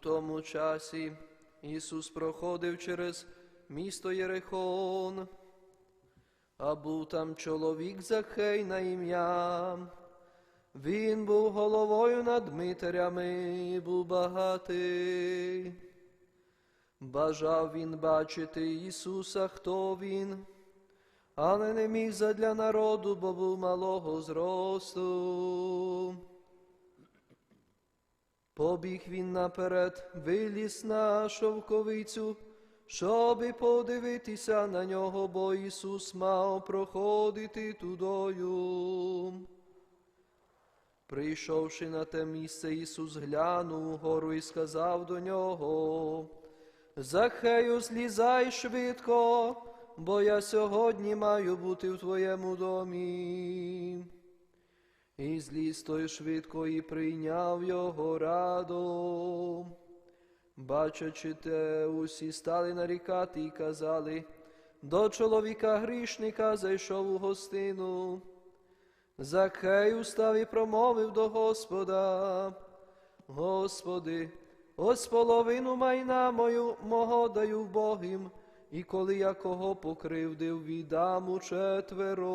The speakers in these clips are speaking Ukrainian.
тому часі Ісус проходив через місто Єрихон, а був там чоловік Захей на ім'я. Він був головою над митарями, був багатий. Бажав він бачити Ісуса, хто він, але не міг задля народу, бо був малого зросту. Побіг він наперед, виліз на шовковицю, щоби подивитися на нього, бо Ісус мав проходити тудою. Прийшовши на те місце, Ісус глянув гору і сказав до нього, Захею, злізай швидко, бо я сьогодні маю бути в твоєму домі. І зліз той швидко і прийняв його радо. Бачачи те, усі стали нарікати і казали, до чоловіка грішника зайшов у гостину. Захей устав і промовив до Господа, Господи, ось половину майна мою мого даю Богим, і коли я кого покривдив, віддам у четверо.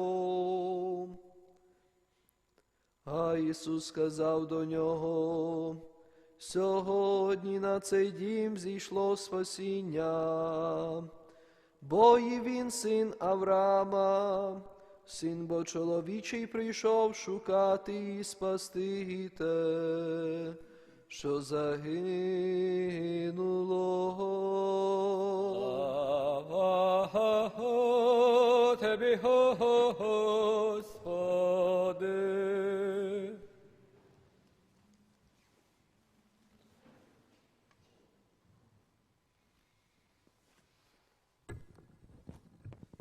А Ісус сказав до нього, сьогодні на цей дім зійшло спасіння, бо і він син Авраама, син бо чоловічий прийшов шукати і спасти те, що загинуло. Тобі, Господи.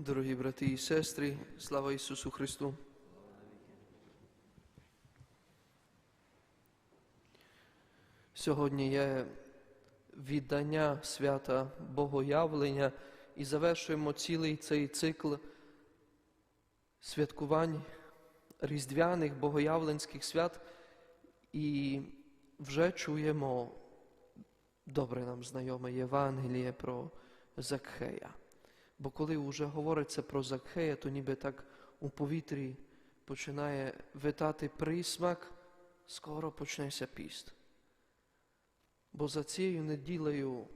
Дорогі брати і сестри, слава Ісусу Христу! Сьогодні є віддання свята Богоявлення і завершуємо цілий цей цикл святкувань різдвяних богоявленських свят і вже чуємо добре нам знайоме Євангеліє про Закхея. Бо коли вже говориться про Закхея, то ніби так у повітрі починає витати присмак, скоро почнеться піст. Бо за цією неділею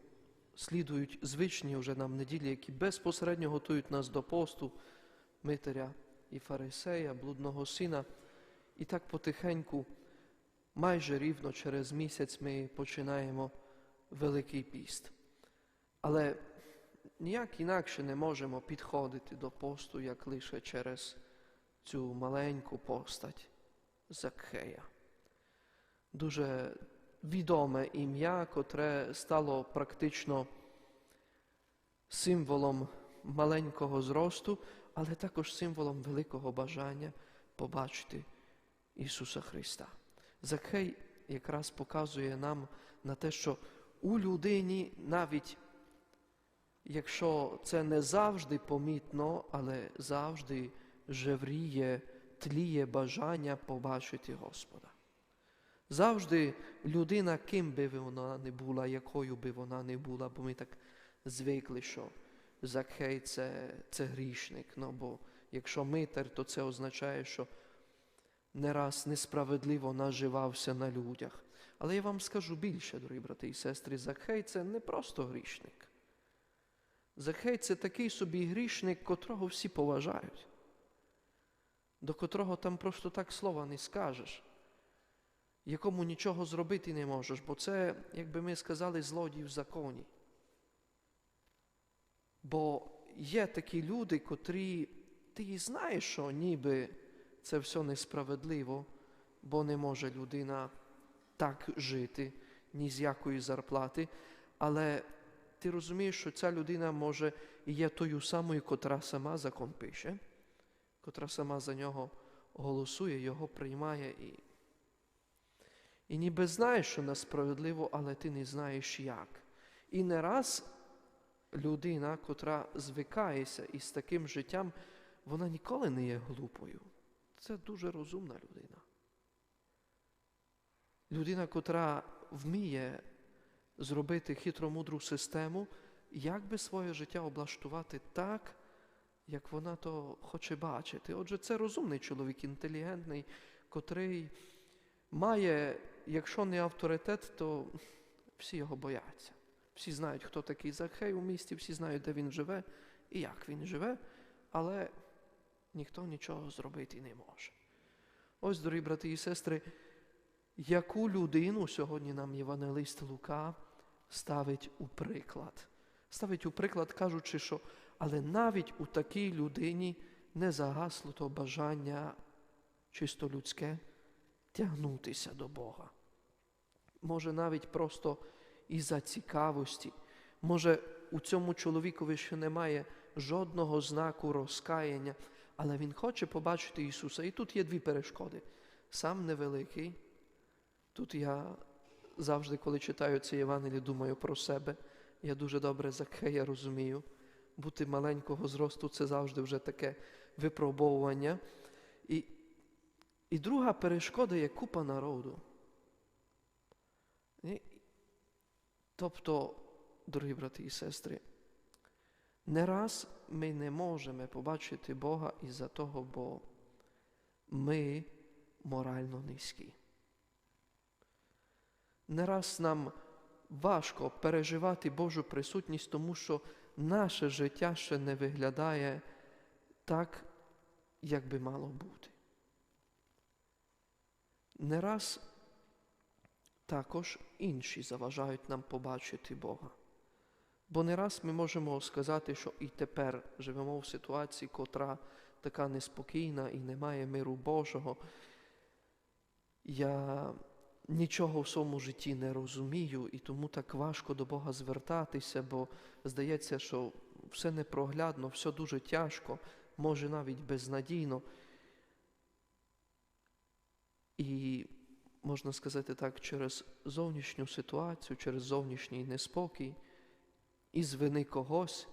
слідують звичні вже нам неділі, які безпосередньо готують нас до посту Митаря і Фарисея, блудного сина. І так потихеньку, майже рівно через місяць ми починаємо Великий піст. Але ніяк інакше не можемо підходити до посту, як лише через цю маленьку постать Закхея. Дуже відоме ім'я, котре стало практично символом маленького зросту, але також символом великого бажання побачити Ісуса Христа. Закхей якраз показує нам на те, що у людині навіть якщо це не завжди помітно, але завжди жевріє, тліє бажання побачити Господа. Завжди людина, ким би вона не була, якою би вона не була, бо ми так звикли, що Закхей це, це грішник. Ну, бо якщо митар, то це означає, що не раз несправедливо наживався на людях. Але я вам скажу більше, дорогі брати і сестри, Закхей це не просто грішник. Захей це такий собі грішник, котрого всі поважають, до котрого там просто так слова не скажеш, якому нічого зробити не можеш, бо це, як би ми сказали, злодій в законі. Бо є такі люди, котрі ти знаєш, що ніби це все несправедливо, бо не може людина так жити, ні з якої зарплати, але ти розумієш, що ця людина може і є тою самою, котра сама закон пише, котра сама за нього голосує, його приймає і. І ніби знаєш, що несправедливо, але ти не знаєш як. І не раз людина, котра звикається із таким життям, вона ніколи не є глупою. Це дуже розумна людина. Людина, котра вміє зробити хитромудру систему, як би своє життя облаштувати так, як вона то хоче бачити. Отже, це розумний чоловік, інтелігентний, котрий має, якщо не авторитет, то всі його бояться. Всі знають, хто такий Закхей у місті, всі знають, де він живе і як він живе, але ніхто нічого зробити не може. Ось, дорогі брати і сестри, яку людину сьогодні нам Євангелист Лука ставить у приклад. Ставить у приклад, кажучи, що але навіть у такій людині не загасло то бажання чисто людське тягнутися до Бога. Може, навіть просто із-за цікавості. Може, у цьому чоловікові ще немає жодного знаку розкаяння, але він хоче побачити Ісуса. І тут є дві перешкоди. Сам невеликий. Тут я завжди, коли читаю це Євангеліє, думаю про себе. Я дуже добре Закхея розумію. Бути маленького зросту це завжди вже таке випробовування. І, і друга перешкода є купа народу. І, тобто, дорогі брати і сестри, не раз ми не можемо побачити Бога із-за того, бо ми морально низькі. Не раз нам важко переживати Божу присутність, тому що наше життя ще не виглядає так, як би мало бути. Не раз також інші заважають нам побачити Бога. Бо не раз ми можемо сказати, що і тепер живемо в ситуації, котра така неспокійна і немає миру Божого. Я нічого в своєму житті не розумію, і тому так важко до Бога звертатися, бо здається, що все непроглядно, все дуже тяжко, може навіть безнадійно. І можна сказати так, через зовнішню ситуацію, через зовнішній неспокій, із вини когось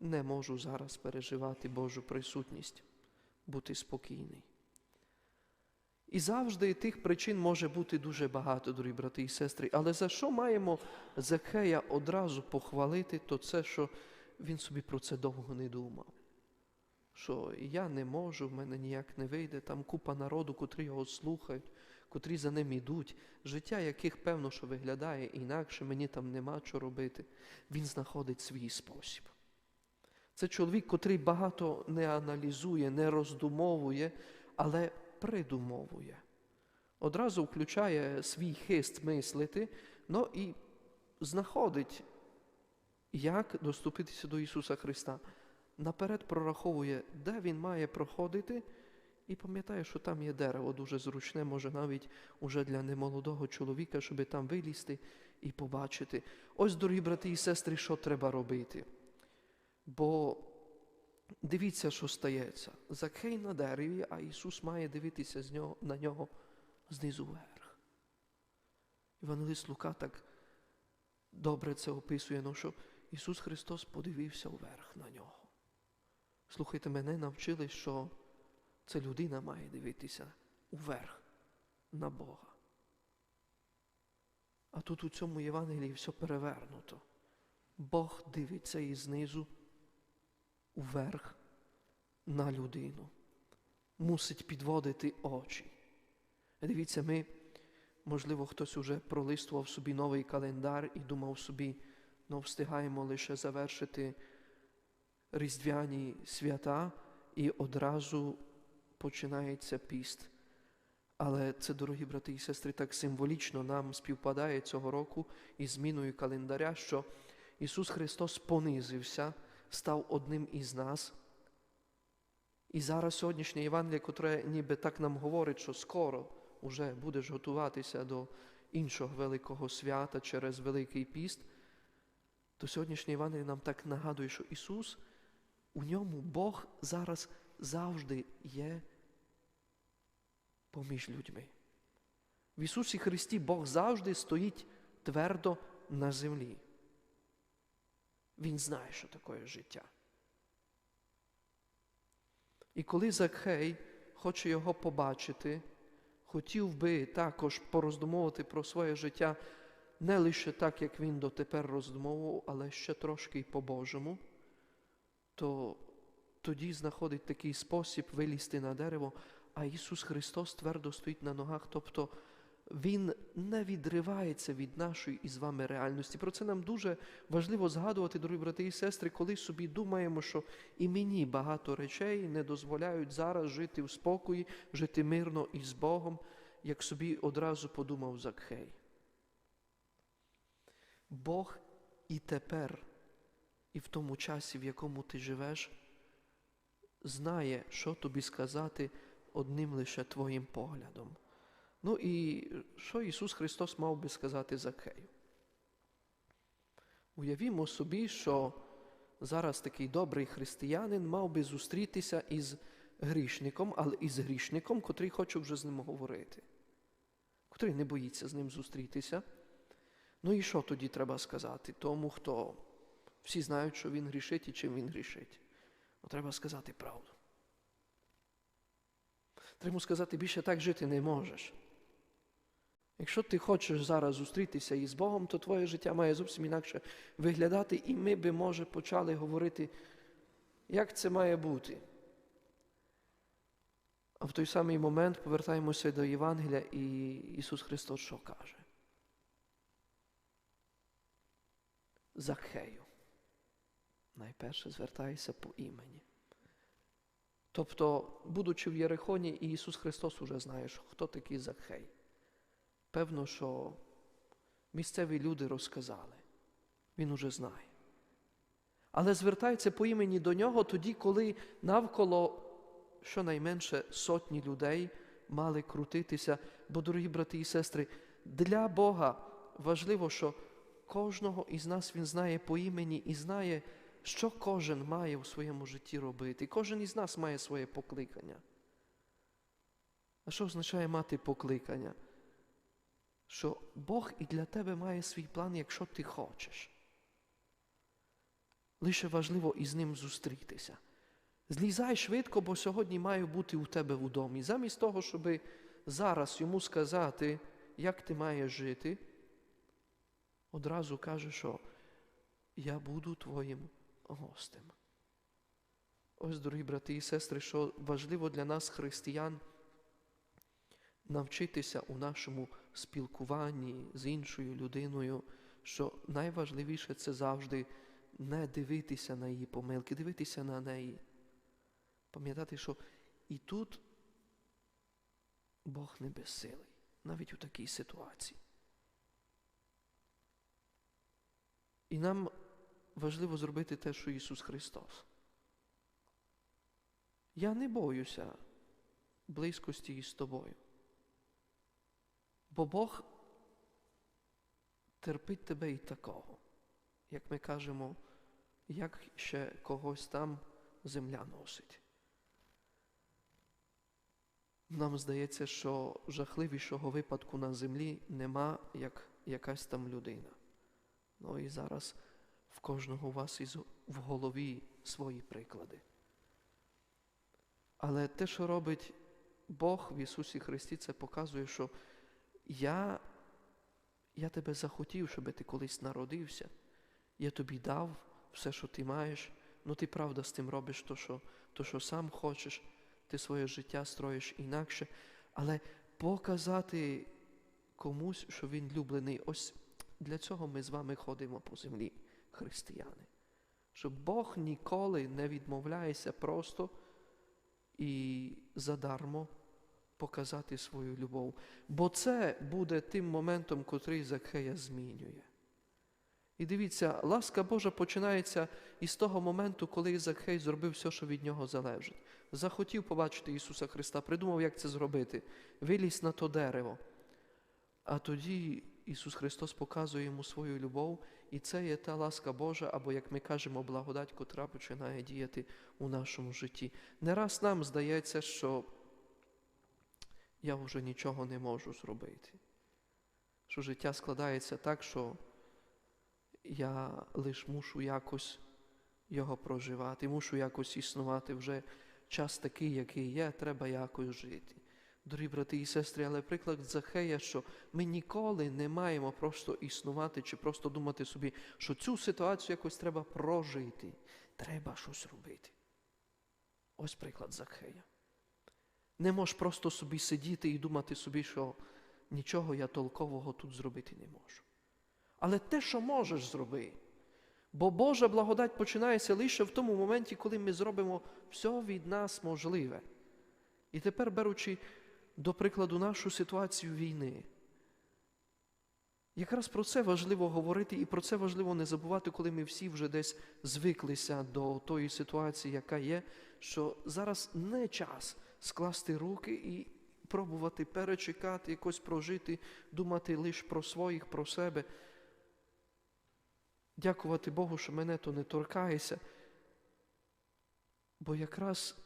не можу зараз переживати Божу присутність, бути спокійний. І завжди тих причин може бути дуже багато, дорогі брати і сестри. Але за що маємо Закхея одразу похвалити, то це, що він собі про це довго не думав. Що я не можу, в мене ніяк не вийде, там купа народу, котрі його слухають, котрі за ним ідуть, життя яких, певно, що виглядає інакше, мені там нема що робити. Він знаходить свій спосіб. Це чоловік, котрий багато не аналізує, не роздумовує, але придумовує. Одразу включає свій хист мислити, ну і знаходить, як доступитися до Ісуса Христа. Наперед прораховує, де Він має проходити, і пам'ятає, що там є дерево дуже зручне, може навіть уже для немолодого чоловіка, щоб там вилізти і побачити. Ось, дорогі брати і сестри, що треба робити. Бо Дивіться, що стається. Закхей на дереві, а Ісус має дивитися з нього, на нього знизу вверх. Івангелист Лука так добре це описує, ну, що Ісус Христос подивився вверх на нього. Слухайте, мене навчили, що ця людина має дивитися вверх на Бога. А тут у цьому Євангелії все перевернуто. Бог дивиться і знизу вверх на людину. Мусить підводити очі. Дивіться, ми, можливо, хтось уже пролистував собі новий календар і думав собі, ну встигаємо лише завершити різдвяні свята і одразу починається піст. Але це, дорогі брати і сестри, так символічно нам співпадає цього року із зміною календаря, що Ісус Христос понизився став одним із нас. І зараз сьогоднішнє Євангеліє, котре ніби так нам говорить, що скоро вже будеш готуватися до іншого великого свята через Великий піст, то сьогоднішнє Євангеліє нам так нагадує, що Ісус, у ньому Бог зараз завжди є поміж людьми. В Ісусі Христі Бог завжди стоїть твердо на землі. Він знає, що таке життя. І коли Закхей хоче його побачити, хотів би також пороздумовувати про своє життя, не лише так, як він дотепер роздумовував, але ще трошки й по-божому, то тоді знаходить такий спосіб вилізти на дерево, а Ісус Христос твердо стоїть на ногах, тобто Він не відривається від нашої із вами реальності. Про це нам дуже важливо згадувати, дорогі брати і сестри, коли собі думаємо, що і мені багато речей не дозволяють зараз жити в спокої, жити мирно і з Богом, як собі одразу подумав Закхей. Бог і тепер, і в тому часі, в якому ти живеш, знає, що тобі сказати одним лише твоїм поглядом. Ну і що Ісус Христос мав би сказати Закхею? Уявімо собі, що зараз такий добрий християнин мав би зустрітися із грішником, але із грішником, котрий хоче вже з ним говорити, котрий не боїться з ним зустрітися. Ну і що тоді треба сказати? Тому, хто всі знають, що він грішить і чим він грішить. Ну, треба сказати правду. Треба сказати, більше так жити не можеш. Якщо ти хочеш зараз зустрітися із Богом, то твоє життя має зовсім інакше виглядати, і ми би, може, почали говорити, як це має бути. А в той самий момент повертаємося до Євангелія, і Ісус Христос що каже? Закхею. Найперше звертається по імені. Тобто, будучи в Єрихоні, Ісус Христос уже знає, хто такий Закхей. Певно, що місцеві люди розказали. Він уже знає. Але звертається по імені до нього тоді, коли навколо щонайменше сотні людей мали крутитися. Бо, дорогі брати і сестри, для Бога важливо, що кожного із нас Він знає по імені і знає, що кожен має у своєму житті робити. Кожен із нас має своє покликання. А що означає мати покликання? Що Бог і для тебе має свій план, якщо ти хочеш. Лише важливо із ним зустрітися. Злізай швидко, бо сьогодні маю бути у тебе в домі. Замість того, щоб зараз йому сказати, як ти маєш жити, одразу каже, що я буду твоїм гостем. Ось, дорогі брати і сестри, що важливо для нас, християн, навчитися у нашому спілкуванні з іншою людиною, що найважливіше це завжди не дивитися на її помилки, дивитися на неї. Пам'ятати, що і тут Бог не безсилий, навіть у такій ситуації. І нам важливо зробити те, що Ісус Христос. Я не боюся близькості із тобою. Бо Бог терпить тебе і такого, як ми кажемо, як ще когось там земля носить. Нам здається, що жахливішого випадку на землі нема, як якась там людина. Ну і зараз в кожного у вас із в голові свої приклади. Але те, що робить Бог в Ісусі Христі, це показує, що я, я тебе захотів, щоб ти колись народився. Я тобі дав все, що ти маєш, ну ти правда з тим робиш то, що, то, що сам хочеш, ти своє життя строїш інакше, але показати комусь, що він люблений, ось для цього ми з вами ходимо по землі, християни. Щоб Бог ніколи не відмовляється просто і задармо показати свою любов. Бо це буде тим моментом, котрий Закхея змінює. І дивіться, ласка Божа починається із того моменту, коли Закхей зробив все, що від нього залежить. Захотів побачити Ісуса Христа, придумав, як це зробити, виліз на то дерево. А тоді Ісус Христос показує йому свою любов, і це є та ласка Божа, або, як ми кажемо, благодать, котра починає діяти у нашому житті. Не раз нам здається, що я вже нічого не можу зробити. Що життя складається так, що я лише мушу якось його проживати, мушу якось існувати вже час такий, який є, треба якось жити. Дорогі брати і сестри, але приклад Захея, що ми ніколи не маємо просто існувати чи просто думати собі, що цю ситуацію якось треба прожити. Треба щось робити. Ось приклад Захея. Не можеш просто собі сидіти і думати собі, що нічого я толкового тут зробити не можу. Але те, що можеш зроби. Бо Божа благодать починається лише в тому моменті, коли ми зробимо все від нас можливе. І тепер, беручи до прикладу нашу ситуацію війни, якраз про це важливо говорити, і про це важливо не забувати, коли ми всі вже десь звиклися до тої ситуації, яка є, що зараз не час скласти руки і пробувати перечекати, якось прожити, думати лише про своїх, про себе. Дякувати Богу, що мене то не торкається. Бо якраз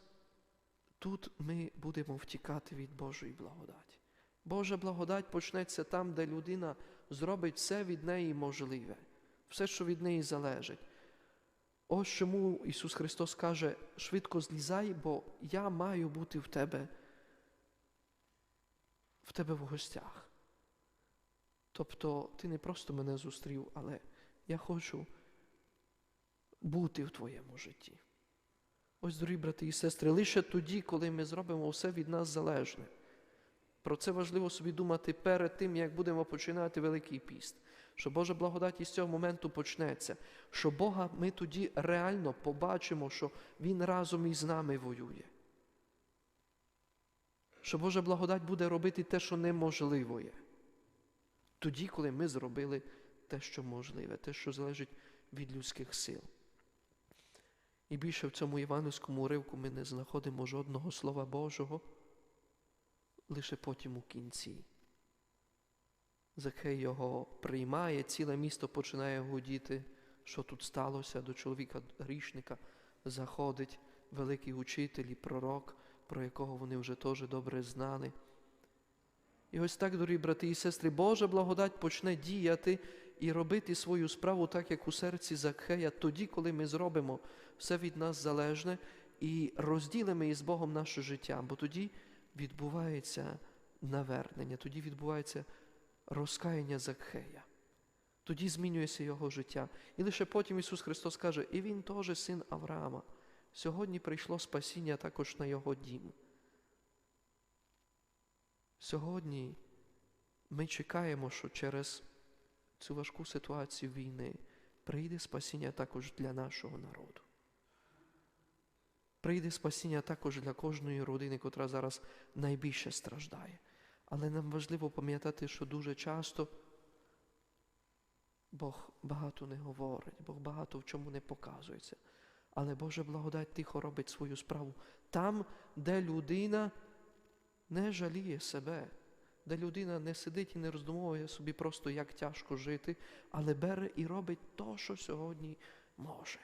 тут ми будемо втікати від Божої благодаті. Божа благодать почнеться там, де людина зробить все від неї можливе, все, що від неї залежить. Ось чому Ісус Христос каже, швидко злізай, бо я маю бути в тебе, в тебе в гостях. Тобто ти не просто мене зустрів, але я хочу бути в твоєму житті. Ось, дорогі брати і сестри, лише тоді, коли ми зробимо все від нас залежне. Про це важливо собі думати перед тим, як будемо починати Великий піст. Що Божа благодать із цього моменту почнеться, що Бога ми тоді реально побачимо, що Він разом із нами воює. Що Божа благодать буде робити те, що неможливо є. Тоді, коли ми зробили те, що можливе, те, що залежить від людських сил. І більше в цьому івановському уривку ми не знаходимо жодного Слова Божого, лише потім у кінці. Захей його приймає, ціле місто починає гудіти, що тут сталося? До чоловіка грішника, заходить великий учитель і пророк, про якого вони вже теж добре знали. І ось так, дорогі брати і сестри, Божа благодать почне діяти і робити свою справу так, як у серці Закхея, тоді, коли ми зробимо все від нас залежне і розділимо із Богом наше життя, бо тоді відбувається навернення, тоді відбувається розкаяння Закхея. Тоді змінюється його життя. І лише потім Ісус Христос каже, і Він теж син Авраама. Сьогодні прийшло спасіння також на його дім. Сьогодні ми чекаємо, що через цю важку ситуацію війни прийде спасіння також для нашого народу. Прийде спасіння також для кожної родини, котра зараз найбільше страждає. Але нам важливо пам'ятати, що дуже часто Бог багато не говорить, Бог багато в чому не показується. Але Божа благодать тихо робить свою справу там, де людина не жаліє себе, де людина не сидить і не роздумовує собі просто, як тяжко жити, але бере і робить то, що сьогодні може.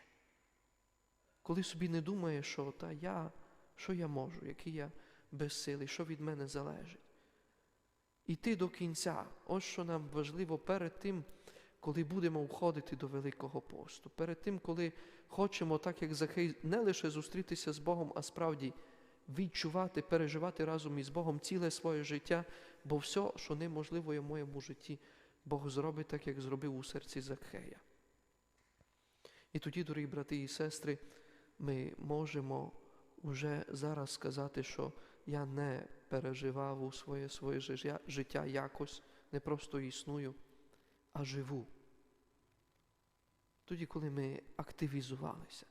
Коли собі не думає, що та я, що я можу, який я безсилий, що від мене залежить. Іти до кінця, ось що нам важливо перед тим, коли будемо входити до Великого посту, перед тим, коли хочемо, так як Захей, не лише зустрітися з Богом, а справді відчувати, переживати разом із Богом ціле своє життя, бо все, що неможливо є в моєму житті, Бог зробить так, як зробив у серці Захея. І тоді, дорогі брати і сестри, ми можемо вже зараз сказати, що я не переживав у своє своє життя якось, не просто існую, а живу. Тоді, коли ми активізувалися,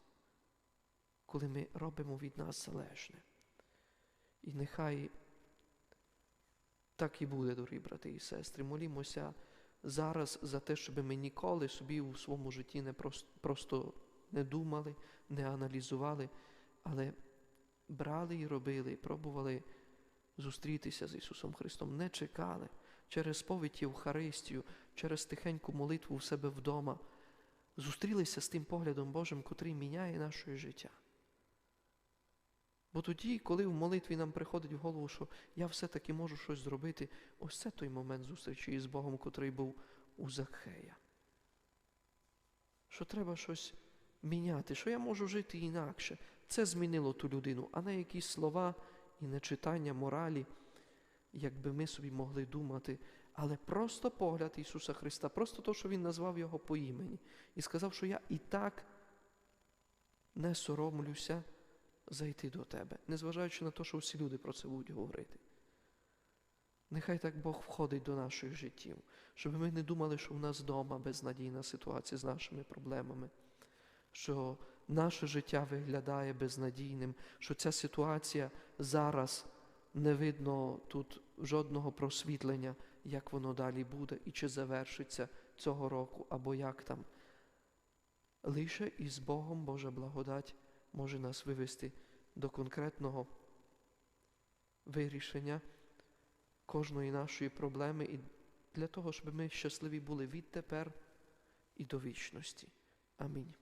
коли ми робимо від нас залежне. І нехай так і буде, дорогі брати і сестри. Молімося зараз за те, щоб ми ніколи собі у своєму житті не просто, просто не думали, не аналізували, але брали і робили, пробували зустрітися з Ісусом Христом, не чекали через сповідь Євхаристію, через тихеньку молитву у себе вдома, зустрілися з тим поглядом Божим, котрий міняє наше життя. Бо тоді, коли в молитві нам приходить в голову, що я все-таки можу щось зробити, ось це той момент зустрічі із Богом, котрий був у Захея. Що треба щось міняти, що я можу жити інакше. Це змінило ту людину, а не якісь слова і нечитання моралі, якби ми собі могли думати, але просто погляд Ісуса Христа, просто то, що Він назвав Його по імені, і сказав, що я і так не соромлюся зайти до Тебе, незважаючи на те, що всі люди про це будуть говорити. Нехай так Бог входить до наших життів, щоб ми не думали, що в нас вдома безнадійна ситуація з нашими проблемами, що наше життя виглядає безнадійним, що ця ситуація зараз не видно тут жодного просвітлення, як воно далі буде і чи завершиться цього року, або як там. Лише із Богом Божа благодать може нас вивести до конкретного вирішення кожної нашої проблеми і для того, щоб ми щасливі були відтепер і до вічності. Амінь.